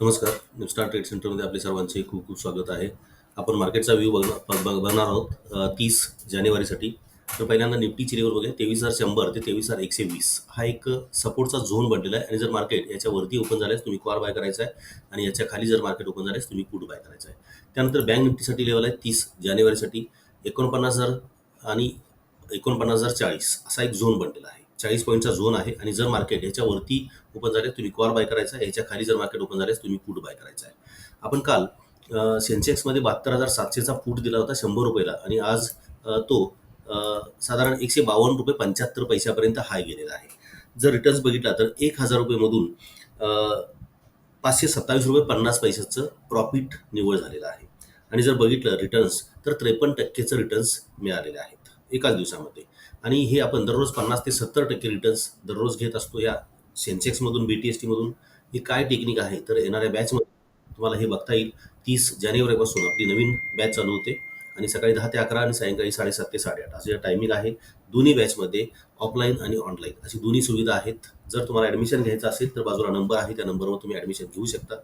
नमस्कार. न्यूस्टार ट्रेड सेंटरमध्ये आपले सर्वांचे खूप खूप स्वागत आहे. आपण मार्केटचा व्ह्यू बघणार बघ- बघ- बघणार आहोत तीस जानेवारीसाठी. तर पहिल्यांदा निफ्टीची लेवल बघूया. तेवीस हजार शंभर ते तेवीस हजार एकशे वीस हा एक सपोर्टचा झोन बनलेला आहे. आणि जर मार्केट याच्यावरती ओपन झाल्यास तुम्ही कॉर बाय करायचा आहे. आणि याच्या खाली जर मार्केट ओपन झाल्यास तुम्ही पुट बाय करायचा आहे. त्यानंतर बँक निफ्टीसाठी लेवल आहे तीस जानेवारीसाठी. एकोणपन्नास हजार आणि एकोणपन्नास हजार चाळीस असा एक झोन बनलेला आहे. चाळीस पॉईंटचा झोन आहे आणि जर मार्केट याच्यावरती ओपन झाले तुम्ही कॉर बाय करायचा आहे याच्या खाली जर मार्केट ओपन झाल्यास तुम्ही पुट बाय करायचा आहे. आपण काल सेन्सेक्समध्ये बहात्तर हजार सातशेचा फूट दिला होता शंभर रुपयाला आणि आज तो साधारण एकशे बावन्न रुपये पंच्याहत्तर पैशापर्यंत हाय गेलेला आहे. जर रिटर्न्स बघितला तर एक हजार रुपयेमधून पाचशे सत्तावीस रुपये पन्नास पैशाचं प्रॉफिट निवड झालेलं आहे. आणि जर बघितलं रिटर्न्स तर त्रेपन्न टक्केचं रिटर्न्स मिळालेले आहेत एकाच दिवसामध्ये. आणि हे आपण दररोज पन्नास ते सत्तर टक्के रिटर्न्स दररोज घेत असतो या सेन्सेक्समधून बी टी एस टीमधून ही काय टेक्निक आहे? तर येणाऱ्या बॅचमध्ये तुम्हाला हे बघता येईल. तीस जानेवारीपासून आपली नवीन बॅच चालू होते. आणि सकाळी दहा ते अकरा आणि सायंकाळी साडेसात ते साडेआठ. असे टायमिंग आहे दोन्ही बॅचमध्ये ऑफलाईन आणि ऑनलाईन अशी दोन्ही सुविधा आहेत. जर तुम्हाला ॲडमिशन घ्यायचं असेल तर बाजूला नंबर आहे. त्या नंबरवर तुम्ही ॲडमिशन घेऊ शकता.